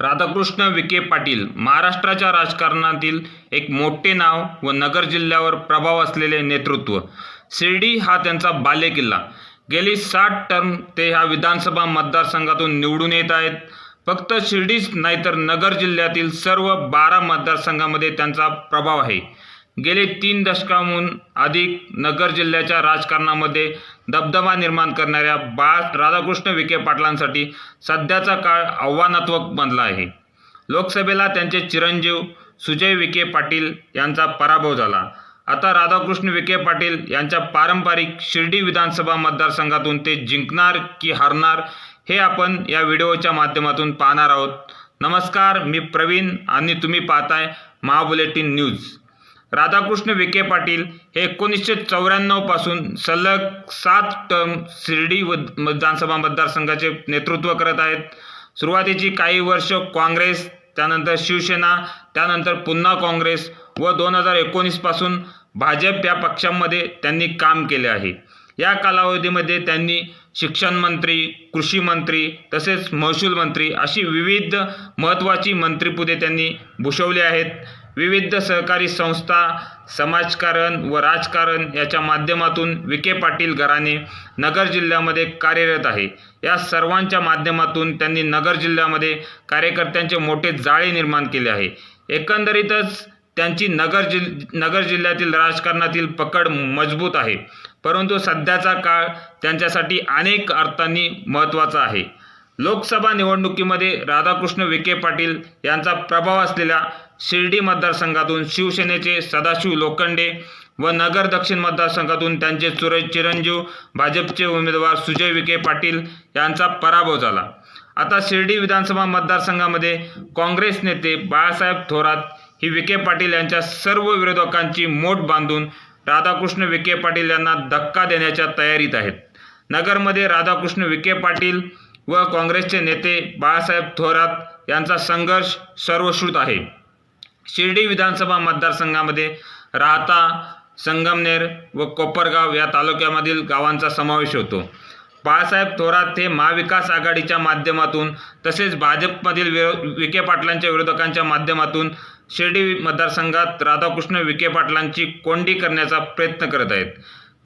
राधाकृष्ण विखे पाटील महाराष्ट्राच्या राजकारणातील एक मोठे नाव व नगर जिल्ह्यावर प्रभाव असलेले नेतृत्व. शिर्डी हा त्यांचा बालेकिल्ला. गेली साठ टर्म ते ह्या विधानसभा मतदारसंघातून निवडून येत आहेत. फक्त शिर्डीच नाही तर नगर जिल्ह्यातील सर्व बारा मतदारसंघामध्ये त्यांचा प्रभाव आहे. गेले तीन दशकाहून अधिक नगर जिल्ह्याच्या राजकारणामध्ये दबदबा निर्माण करणाऱ्या बाळ राधाकृष्ण विखे पाटलांसाठी सध्याचा काळ आव्हानात्मक बनला आहे. लोकसभेला त्यांचे चिरंजीव सुजय विखे पाटील यांचा पराभव झाला. आता राधाकृष्ण विखे पाटील यांच्या पारंपरिक शिर्डी विधानसभा मतदारसंघातून ते जिंकणार की हारणार हे आपण या व्हिडिओच्या माध्यमातून पाहणार आहोत. नमस्कार मी प्रवीण आणि तुम्ही पाहताय महाबुलेटिन न्यूज. राधाकृष्ण विखे पाटील हे एकोणीसशे चौऱ्याण्णवपासून सलग सात टर्म शिर्डी व विधानसभा मतदारसंघाचे नेतृत्व करत आहेत. सुरुवातीची काही वर्ष काँग्रेस त्यानंतर शिवसेना त्यानंतर पुन्हा काँग्रेस व दोन हजार एकोणीसपासून भाजप या पक्षांमध्ये त्यांनी काम केले आहे. या कालावधीमध्ये त्यांनी शिक्षण मंत्री कृषी मंत्री तसेच महसूल मंत्री अशी विविध महत्त्वाची मंत्रिपदे त्यांनी भूषवली आहेत. विविध सहकारी संस्था समाजकारण व राजकारण याच्या माध्यमातून विखे पाटील घराणे नगर जिल्ह्यामध्ये कार्यरत आहे. या सर्वांच्या माध्यमातून त्यांनी नगर जिल्ह्यामध्ये कार्यकर्त्यांचे मोठे जाळे निर्माण केले आहे. एकंदरीतच त्यांची नगर जिल नगर जिल्ह्यातील राजकारणातील पकड मजबूत आहे. परंतु सध्याचा काळ त्यांच्यासाठी अनेक अर्थांनी महत्त्वाचा आहे. लोकसभा निवडणुकीमध्ये राधाकृष्ण विखे पाटील यांचा प्रभाव असलेल्या शिर्डी मतदारसंघातून शिवसेनेचे सदाशिव लोखंडे व नगर दक्षिण मतदारसंघातून त्यांचे चुर चिरंजीव भाजपचे उमेदवार सुजय विखे पाटील यांचा पराभव झाला. आता शिर्डी विधानसभा मतदारसंघामध्ये काँग्रेस नेते बाळासाहेब थोरात ही विखे पाटील यांच्या सर्व विरोधकांची मोठ बांधून राधाकृष्ण विखे पाटील यांना धक्का देण्याच्या तयारीत आहेत. नगरमध्ये राधाकृष्ण विखे पाटील व काँग्रेसचे नेते बाळासाहेब थोरात यांचा संघर्ष सर्वश्रुत आहे. शिर्डी विधानसभा मतदारसंघामध्ये राहता संगमनेर व कोपरगाव या तालुक्यामधील गावांचा समावेश होतो. बाळासाहेब थोरात हे महाविकास आघाडीच्या माध्यमातून तसेच भाजपमधील विरो विखे पाटलांच्या विरोधकांच्या माध्यमातून शिर्डी मतदारसंघात राधाकृष्ण विखे पाटलांची कोंडी करण्याचा प्रयत्न करत आहेत.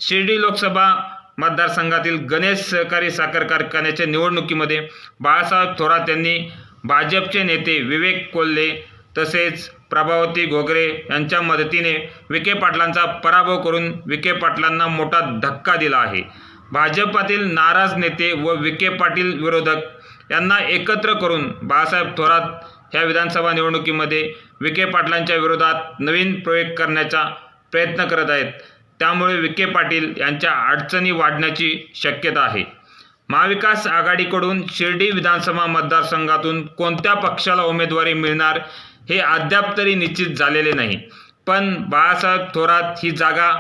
शिर्डी लोकसभा मतदारसंघातील गणेश सहकारी साखर कारखान्याच्या निवडणुकीमध्ये बाळासाहेब थोरात यांनी भाजपचे नेते विवेक कोल्हे तसेच प्रभावती घोगरे यांच्या मदतीने विखे पाटलांचा पराभव करून विखे पाटलांना मोठा धक्का दिला आहे. भाजपातील नाराज नेते व विखे पाटील विरोधक यांना एकत्र करून बाळासाहेब थोरात ह्या विधानसभा निवडणुकीमध्ये विखे पाटलांच्या विरोधात नवीन प्रयोग करण्याचा प्रयत्न करत आहेत. त्यामुळे विखे पाटील यांच्या अडचणी वाढण्याची शक्यता आहे. महाविकास आघाडीकडून शिर्डी विधानसभा मतदारसंघातून कोणत्या पक्षाला उमेदवारी मिळणार हे अद्याप तरी निश्चित झालेले नाही. पण बाळासाहेब थोरात ही जागा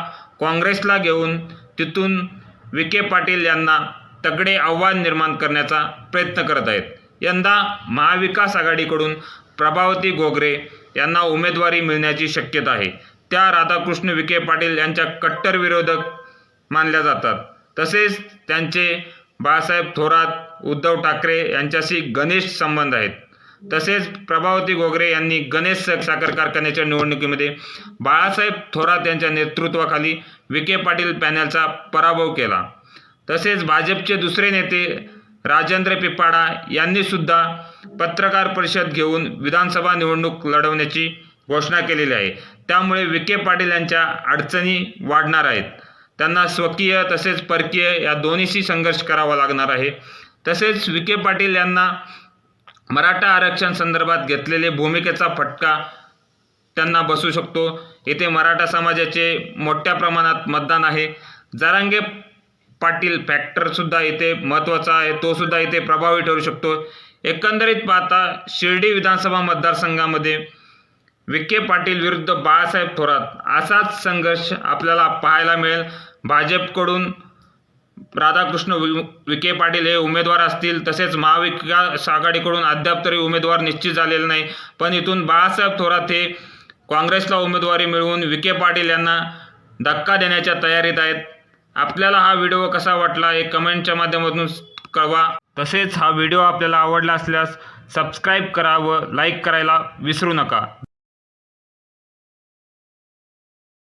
काँग्रेसला घेऊन तिथून विखे पाटील यांना तगडे आव्हान निर्माण करण्याचा प्रयत्न करत आहेत. यंदा महाविकास आघाडीकडून प्रभावती गोगरे यांना उमेदवारी मिळण्याची शक्यता आहे. त्या राधाकृष्ण विखे पाटील यांच्या कट्टर विरोधक मानल्या जातात. तसेच त्यांचे बाळासाहेब थोरात उद्धव ठाकरे यांच्याशी घनिष्ठ संबंध आहेत. तसेच प्रभावती गोगरे यांनी गणेश साखर कारखान्याच्या निवडणुकीमध्ये बाळासाहेब थोरात यांच्या नेतृत्वाखाली विखे पाटील पॅनलचा पराभव केला. तसेच भाजपचे दुसरे नेते राजेंद्र पिपाडा यांनी सुद्धा पत्रकार परिषद घेऊन विधानसभा निवडणूक लढवण्याची घोषणा केलेली आहे. त्यामुळे विखे पाटील यांच्या अडचणी वाढणार आहेत. त्यांना स्वकीय तसेच परकीय या दोन्हीशी संघर्ष करावा लागणार आहे. तसेच विखे पाटील यांना मराठा आरक्षण संदर्भात घेतलेले भूमिकेचा फटका त्यांना बसू शकतो. येथे मराठा समाजाचे मोठ्या प्रमाणात मतदान आहे. जारांगे पाटील फॅक्टरसुद्धा इथे महत्त्वाचा आहे. तोसुद्धा इथे प्रभावी ठरू शकतो. एकंदरीत पाहता शिर्डी विधानसभा मतदारसंघामध्ये विखे पाटील विरुद्ध बाळासाहेब थोरात असाच संघर्ष आपल्याला पाहायला मिळेल. भाजपकडून राधाकृष्ण वि विखे पाटील हे उमेदवार असतील तसेच महाविकास आघाडीकडून अद्याप तरी उमेदवार निश्चित झालेला नाही. पण इथून बाळासाहेब थोरात हे काँग्रेसला उमेदवारी मिळवून विखे पाटील यांना धक्का देण्याच्या तयारीत आहेत. आपल्याला हा व्हिडिओ कसा वाटला हे कमेंटच्या माध्यमातून कळवा. तसेच हा व्हिडिओ आपल्याला आवडला असल्यास सबस्क्राईब करा व लाईक करायला विसरू नका.